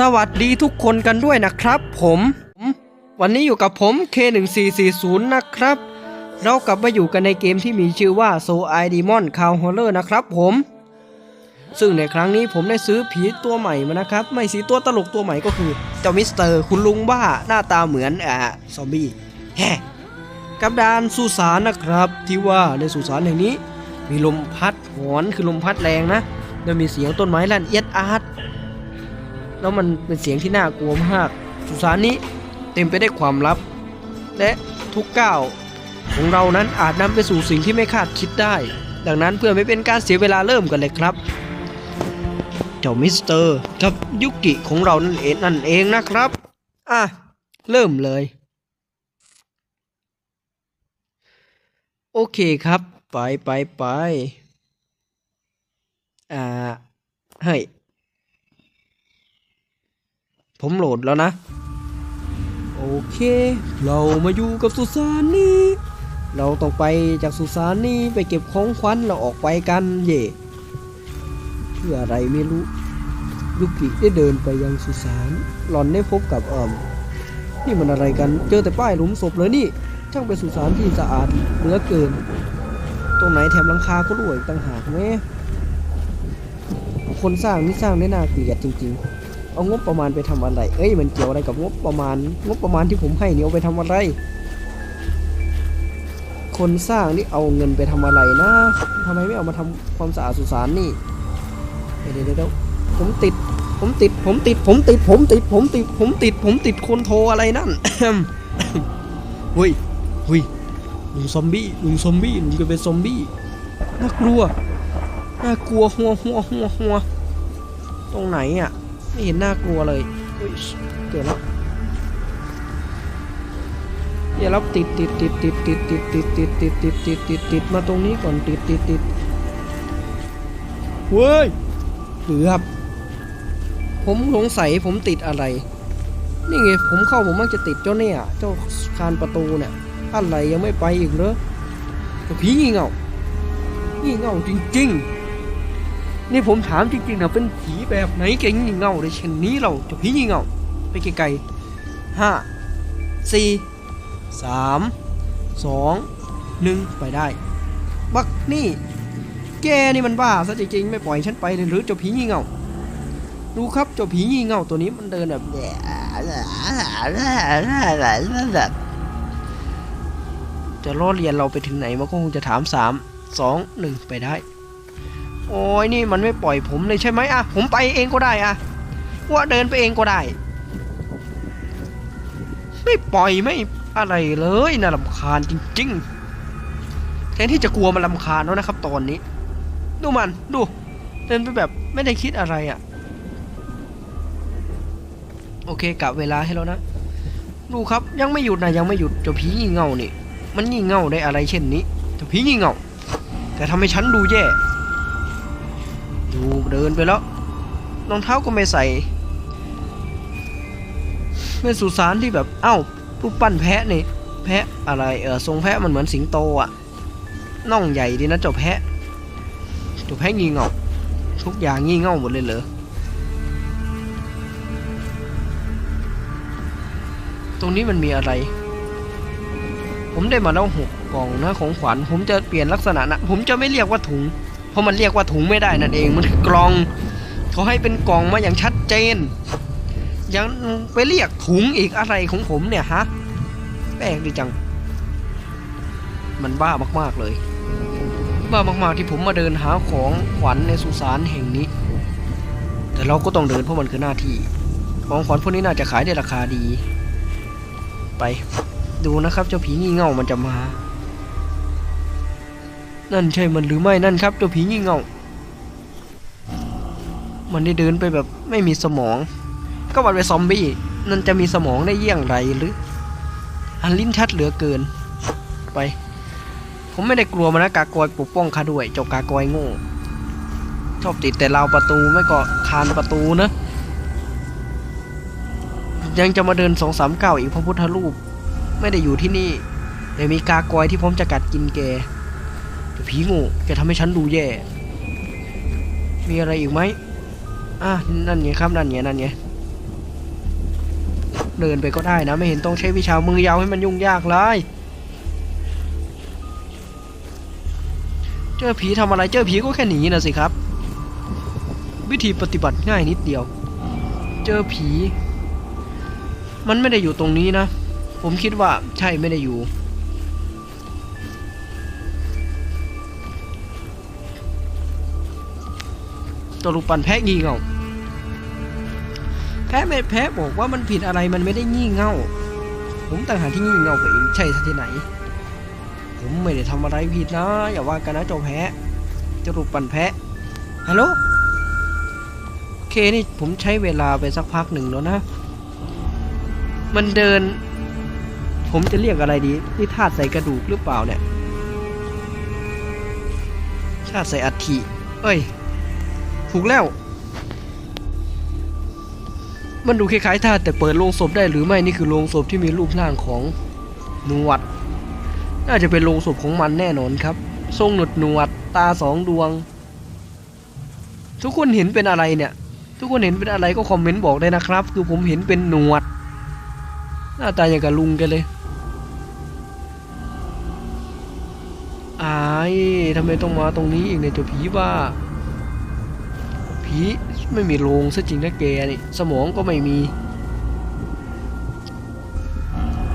สวัสดีทุกคนกันด้วยนะครับผม วันนี้อยู่กับผม K1440 นะครับ เรากลับมาอยู่กันในเกมที่มีชื่อว่า Soul I Demon Cow Horror นะครับผม ซึ่งในครั้งนี้ผมได้ซื้อผีตัวใหม่มานะครับ ไม่สีตัวตลกตัวใหม่ก็คือเจ้ามิสเตอร์คุณลุงบ้าหน้าตาเหมือนอ่าซอมบี้แฮกับดานสุสานนะครับ ที่ว่าในสุสานแห่งนี้ มีลมพัดหอนคือลมพัดแรงนะแล้วมีเสียงต้นไม้ลั่นเอียดอาร์ต แล้วมันเป็นเสียงที่น่ากลัวมาก สุสานนี้เต็มไปได้วยความลับ และทุกก้าวของเรานั้นอาจนำไปสู่สิ่งที่ไม่คาดคิดได้ ดังนั้นเพื่อไม่เป็นการเสียเวลาเริ่มกันเลยครับ เจ้ามิสเตอร์กับยุกิของเรานั่นเองนั่นเองนะครับ อะ เริ่มเลย โอเคครับ ไปไปไปอ่า เฮ้ย ผมโหลดแล้วนะ โอเค เรามาอยู่กับสุสานนี้เราต้องไปจากสุสานนี้ไปเก็บของขวัญเราออกไปกันเย่เพื่ออะไรไม่รู้ ยุกิได้เดินไปยังสุสาน หลอนได้พบกับเอ่มนี่มันอะไรกัน เจอแต่ป้ายหลุมศพเลยนี่ ช่างเป็นสุสานที่สะอาดเหลือเกิน ตรงไหนแถมหลังคาก็รั่วอีกต่างหากแม่คนสร้างนี่สร้างได้น่าเกลียดจริง ๆ เอางบประมาณไปทำอะไร เอ้ยมันเกี่ยวอะไรกับงบประมาณ งบประมาณที่ผมให้เนี่ยเอาไปทำอะไร คนสร้างนี่เอาเงินไปทำอะไรนะทำไมไม่เอามาทำความสะอาดสุสานนี่เดี๋ยวเดี๋ยวเดี๋ยวผมติด ผมติด ผมติด ผมติด ผมติด ผมติด ผมติด ผมติดคนโทรอะไรนั่นเฮ้ยเฮ้ยลุงซอมบี้ลุงซอมบี้ลุงจะเป็นซอมบี้น่ากลัวน่ากลัวหัวหัวหัวหัวตรงไหนอะ ไม่เห็นน่ากลัวเลยเฮ้ยเกิดแล้วอย่ารับติดติดติดติดติดติดติดติดติดติดติดติดติดมาตรงนี้ก่อนติดติดติดเว้ยเกือครับ ผมสงสัยผมติดอะไร นี่ไงผมเข้าผมมักจะติดเจ้าเนี่ย เจ้าคานประตูเนี่ยอะไรยังไม่ไปอีกเหรอผีงี่เง่างี่เง่าจริง ๆ นี่ผมถามจริงๆนะเป็นผีแบบไหนเก่งงี่เง่าในเช่นนี้เราจ้าผีงี่เง่าไปไกลๆห้าสี่สามสองหนึ่งไปได้ บักนี่ แกนี่มันบ้าซะจริงๆ ไม่ปล่อยฉันไปเลยหรือเจ้าผีงี่เง่าดูครับเจ้าผีงี่เง่าตัวนี้มันเดินแบบจะล่อเรียนเราไปถึงไหนมันก็คงจะถามสามสองหนึ่งไปได้ โอ้ยนี่มันไม่ปล่อยผมเลยใช่ไหมอะผมไปเองก็ได้อะว่าเดินไปเองก็ได้ ไม่ปล่อยไม่อะไรเลยน่ารำคาญจริงๆแทนที่จะกลัวมันรำคาญแล้วนะครับ ตอนนี้ ดูมันดู เดินไปแบบไม่ได้คิดอะไรอะโอเคกะเวลาให้แล้วนะดูครับยังไม่หยุดนะยังไม่หยุดเจ้าผีงี่เง่านี่ มันงี่เง่าได้อะไรเช่นนี้เจ้าผีงี่เง่าแต่ทำให้ฉันดูแย่ ดูเดินไปแล้วรองเท้าก็ไม่ใส่เป็นสุสานที่แบบเอ้ารูปปั้นแพะนี่ แพะอะไรเออทรงแพะมันเหมือนสิงโตอะน่องใหญ่ดีนะเจ้าแพะเจ้าแพะงี่เง่าทุกอย่างงี่เง่าหมดเลยเหรอตรงนี้มันมีอะไร ผมได้มาแล้วหกกล่องนะของขวัญผมจะเปลี่ยนลักษณะนะ ผมจะไม่เรียกว่าถุง ราะมันเรียกว่าถุงไม่ได้นั่นเองมันคือกล่องเขาให้เป็นกล่องมาอย่างชัดเจน ยังไปเรียกถุงอีกอะไรของผมเนี่ยฮะแปลกดีจัง มันบ้ามากๆเลยบ้ามากๆที่ผมมาเดินหาของขวัญในสุสานแห่งนี้ แต่เราก็ต้องเดินเพราะมันคือหน้าที่ ของขวัญพวกนี้น่าจะขายได้ราคาดี ไป ดูนะครับเจ้าผีงี่เง่ามันจะมา นั่นใช่มันหรือไม่นั่นครับเจ้าผีงี่เง่า มันได้เดินไปแบบไม่มีสมอง ก็วันไปซอมบี้นั่นจะมีสมองได้เยี่ยงไรหรือ อันลิ้นชัดเหลือเกิน ไป ผมไม่ได้กลัวมันนะกากอยปกป้องข้าด้วยเจ้ากากอยโง่ชอบติดแต่ราวประตูไม่ก็คานประตูนะ ยังจะมาเดินสองสามเก้าอีกพระพุทธรูป ไม่ได้อยู่ที่นี่แต่มีกากอยที่ผมจะกัดกินแก ผีโง่แกทำให้ฉันดูแย่ มีอะไรอีกไหมอะนั่นไงครับนั่นไงนั่นไงเดินไปก็ได้นะ ไม่เห็นต้องใช้วิชามือยาวให้มันยุ่งยากเลยเจอผีทำอะไรเจอผีก็แค่หนีนะสิครับ วิธีปฏิบัติง่ายนิดเดียว เจอผี มันไม่ได้อยู่ตรงนี้นะ ผมคิดว่าใช่ไม่ได้อยู่ ตัวลูกปันแพะงี่เง่าแพะไม่แพะบอกว่ามันผิดอะไรมันไม่ได้งี่เง่า ผมต่างหากที่งี่เง่าไปเองใช่ที่ไหน ผมไม่ได้ทำอะไรผิดนะ อย่าว่ากันนะเจ้าแพะเจ้าลูกปันแพะฮัลโหลโอเคนี่ผมใช้เวลาไปสักพักหนึ่งแล้วนะ มันเดิน ผมจะเรียกอะไรดีนี่ธาตุใส่กระดูกหรือเปล่าเนี่ยธาตุใส่อัฐิเอ้ย ถูกแล้ว มันดูคล้ายๆธาตุแต่เปิดโลงศพได้หรือไม่นี่คือโลงศพที่มีรูปร่างของหนวด น่าจะเป็นโลงศพของมันแน่นอนครับ ทรงหนวดหนวดตาสองดวง ทุกคนเห็นเป็นอะไรเนี่ย ทุกคนเห็นเป็นอะไรก็คอมเมนต์บอกได้นะครับ คือผมเห็นเป็นหนวด หน้าตาอย่างกับลุงกันเลยอายทำไมต้องมาตรงนี้อีกเนี่ยเจ้าผีบ้า ผีไม่มีโรงซะจริงนะแกนี่สมองก็ไม่มี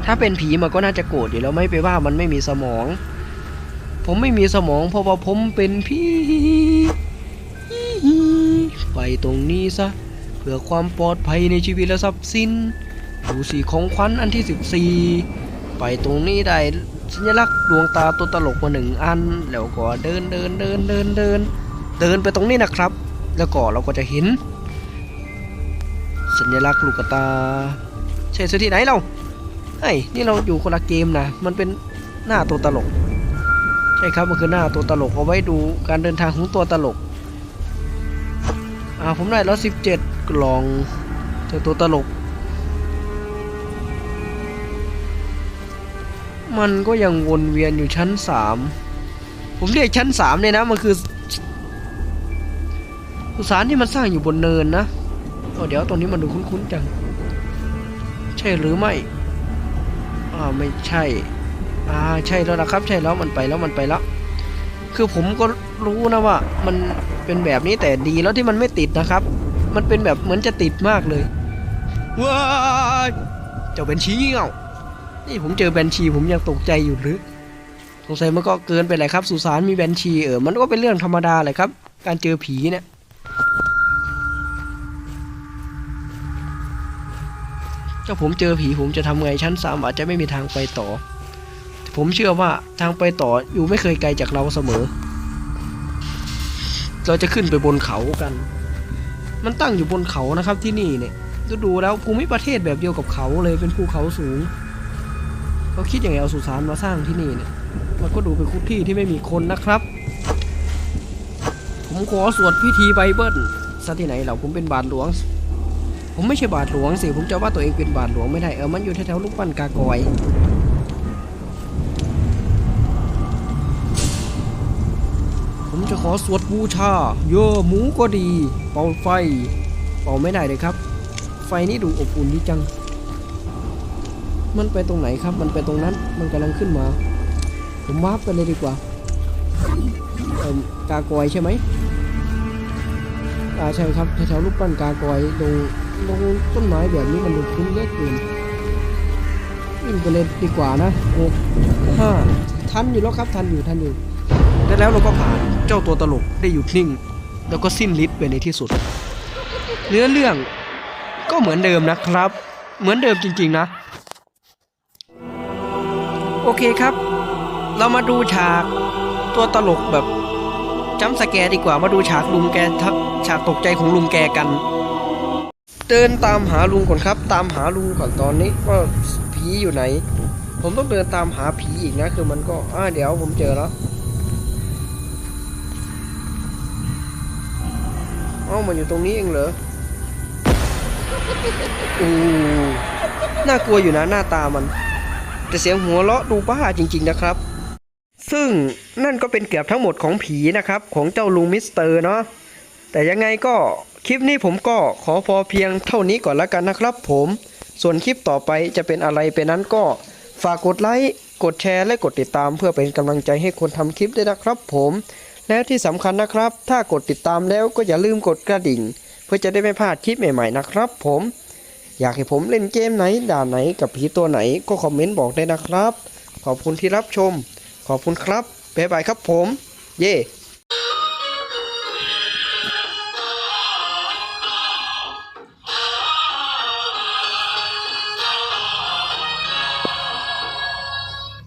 ถ้าเป็นผีมันก็น่าจะโกรธอยู่แล้วไม่ไปว่ามันไม่มีสมอง ผมไม่มีสมองเพราะว่าผมเป็นผีไปตรงนี้ซะเพื่อความปลอดภัยในชีวิตและทรัพย์สินดูสีของขวัญอันที่ 14 ไปตรงนี้ได้สัญลักษณ์ดวงตาตัวตลกมาหนึ่งอัน แล้วก็เดินเดินเดินเดินเดินเดินไปตรงนี้นะครับ แล้วก็เราก็จะเห็น สัญลักษณ์ลูกตา ใช่สที่ไหนเราเฮ้นี่เราอยู่คนละเกมนะ มันเป็นหน้าตัวตลก ใช่ครับ มันคือหน้าตัวตลกเอาไว้ดูการเดินทางของตัวตลก อ่าผมได้แล้วสิบเจ็ดกล่องเจอตัวตลก มันก็ยังวนเวียนอยู่ชั้นสามผมเรียกชั้นสามเลยนะ มันคือ สุสานที่มันสร้างอยู่บนเนินนะโอ้เดี๋ยวตรงนี้มันดูคุ้นๆจัง ใช่หรือไม่อ่าไม่ใช่อ่าใช่แล้วนะครับ ใช่แล้วมันไปแล้วมันไปแล้ว คือผมก็รู้นะว่า มันเป็นแบบนี้แต่ดีแล้วที่มันไม่ติดนะครับ มันเป็นแบบเหมือนจะติดมากเลยว้ายเจ้าเป็นชี้เงานี่ผมเจอแบนชีผมยังตกใจอยู่หรือสงสัยมันก็เกินไปแหละครับสุสานมีแบนชีเออมันก็เป็นเรื่องธรรมดาเลยครับ การเจอผีเนี่ย ถ้าผมเจอผีผมจะทำไงชั้นสามอาจจะไม่มีทางไปต่อ ผมเชื่อว่าทางไปต่ออยู่ไม่เคยไกลจากเราเสมอ เราจะขึ้นไปบนเขากัน มันตั้งอยู่บนเขานะครับที่นี่เนี่ยดูดูแล้วภูมิประเทศแบบเดียวกับเขาเลยเป็นภูเขาสูงเขาคิดอย่างไงเอาสุสานมาสร้างที่นี่เนี่ย มันก็ดูเป็นคุกที่ที่ไม่มีคนนะครับ ผมขอสวดพิธีไบเบิลซะที่ไหนเราผมเป็นบาทหลวง ผมไม่ใช่บาทหลวงสิ ผมจะว่าตัวเองเป็นบาทหลวงไม่ได้ เออ มันอยู่แถวๆลูกปั้นกากอย ผมจะขอสวดบูชาโยหมูก็ดี เป่าไฟ เป่าไม่ได้เลยครับ ไฟนี่ดูอบอุ่นดีจัง มันไปตรงไหนครับ มันไปตรงนั้น มันกำลังขึ้นมา ผมวาร์ปไปเลยดีกว่า เออกากอยใช่ไหมอ่าใช่ครับแถวๆรูปปั้นกากอยลง ลงต้นไม้แบบนี้มันดูคุ้นเล็กเกินวิ่งไปเลยดีกว่านะหกห้าทันอยู่แล้วครับทันอยู่ทันอยู่แต่แล้วเราก็ผ่านเจ้าตัวตลกได้หยุดนิ่ง แล้วก็สิ้นฤทธิ์ไปในที่สุด เนื้อเรื่องก็เหมือนเดิมนะครับ เหมือนเดิมจริง ๆนะ โอเคครับ เรามาดูฉากตัวตลกแบบจำสแกดีกว่ามาดูฉากลุงแกทักฉากตกใจของลุงแกกัน เดินตามหาลุงก่อนครับ ตามหาลุงก่อนตอนนี้ว่าผีอยู่ไหน ผมต้องเดินตามหาผีอีกนะ คือมันก็อ่าเดี๋ยวผมเจอแล้วอ้ามันอยู่ตรงนี้เองเหรออู้น่ากลัวอยู่นะหน้าตามัน แต่เสียงหัวเราะดูบ้าจริง ๆนะครับ ซึ่งนั่นก็เป็นเกือบทั้งหมดของผีนะครับ ของเจ้าลุงมิสเตอร์เนาะแต่ยังไงก็ คลิปนี้ผมก็ขอพอเพียงเท่านี้ก่อนแล้วกันนะครับผม ส่วนคลิปต่อไปจะเป็นอะไรไปนั้นก็ฝากกดไลค์กดแชร์และกดติดตามเพื่อเป็นกำลังใจให้คนทำคลิปด้วยนะครับผม แล้วที่สำคัญนะครับ ถ้ากดติดตามแล้วก็อย่าลืมกดกระดิ่ง เพื่อจะได้ไม่พลาดคลิปใหม่ๆนะครับ ผม อยากให้ผมเล่นเกมไหนด่านไหนกับผีตัวไหนก็คอมเมนต์บอกได้นะครับ ขอบคุณที่รับชม ขอบคุณครับบ๊ายบายครับผม เย่